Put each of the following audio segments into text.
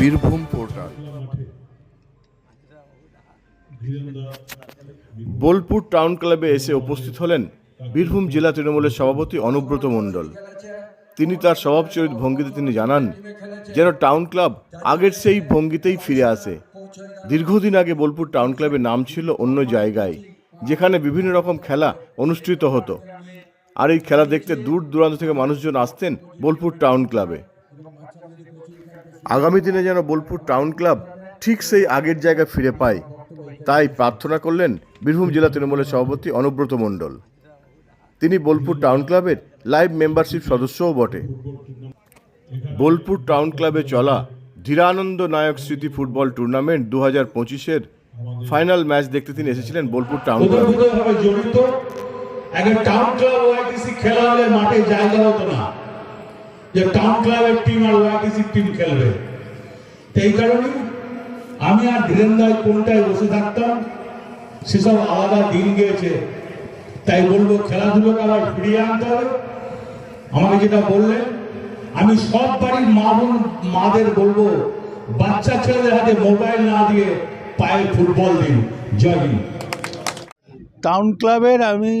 Birbhum portal Bolpur town ক্লাবে এসে উপস্থিত হলেন বীরভূম জেলা তৃণমূলের সভাপতি অনুব্রত মণ্ডল। তিনি তার স্বভাবচরিত ভঙ্গিতে তিনি জানান, যেন টাউন ক্লাব আগের সেই ভঙ্গিতেই ফিরে আসে। দীর্ঘদিন আগে বোলপুর টাউন ক্লাবের নাম ছিল অন্য জায়গায়, যেখানে বিভিন্ন রকম খেলা অনুষ্ঠিত হতো। আর এই খেলা দেখতে দূর দূরান্ত থেকে মানুষজন আসতেন বোলপুর টাউন ক্লাবে আগামী দিনে যেন বোলপুর টাউন ক্লাব ঠিক সেই আগের জায়গায় ফিরে পায়। তাই প্রার্থনা করলেন বীরভূম জেলা তৃণমূলের সভাপতি অনুব্রত মণ্ডল। তিনি বোলপুর টাউন ক্লাবের লাইভ মেম্বারশিপ সদস্যও বটে। বোলপুর টাউন ক্লাবে চলা ধীরানন্দ নায়ক স্মৃতি ফুটবল টুর্নামেন্ট দু হাজার পঁচিশের ফাইনাল ম্যাচ দেখতে তিনি এসেছিলেন বোলপুর টাউন ক্লাবে। জড়িত। টাউন ক্লাব খেলা মাঠে জায়গা হতো না। যে টাউন ক্লাবের টিম আর ওয়াইটিসি টিম খেলবে। এই কারণে আমি আর ধীরেন্দ্র কোনটায় বসে থাকতাম। সেসব আলাদা দিন গিয়েছে। তাই বলব খেলাধুলোকে আবার ফিরিয়ে আনতে হবে। আমাকে যেটা বললেন আমি সব বাড়ির মা বোন, মাদের বলব, বাচ্চা ছেলেদের হাতে মোবাইল না দিয়ে পায়ে ফুটবল দিন। জয় টাউন ক্লাবের আমি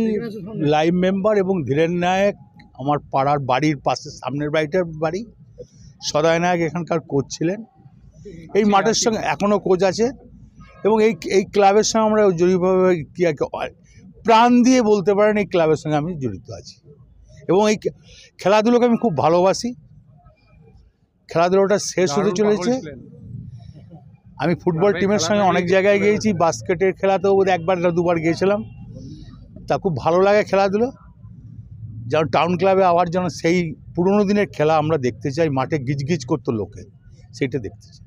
লাইভ মেম্বার এবং ধীরেন নায়ক আমার পাড়ার বাড়ির পাশে সামনের বাড়িটার বাড়ি। সদয় নায়ক এখানকার কোচ ছিলেন। এই মাঠের সঙ্গে এখনও কোচ আছে এবং এই এই ক্লাবের সঙ্গে আমরা জড়িতভাবে কী আর কি- প্রাণ দিয়ে বলতে পারেন এই ক্লাবের সঙ্গে আমি জড়িত আছি। এবং এই খেলাধুলোকে আমি খুব ভালোবাসি। খেলাধুলোটা শেষ হতে চলেছে। আমি ফুটবল টিমের সঙ্গে অনেক জায়গায় গিয়েছি বাস্কেটের খেলাতেও একবার না দুবার গিয়েছিলাম। তা খুব ভালো লাগে খেলাধুলো। যেন টাউন ক্লাবে আবার যেন সেই পুরনো দিনের খেলা আমরা দেখতে চাই, মাঠে গিজগিজ করতো লোকে, সেইটা দেখতে চাই।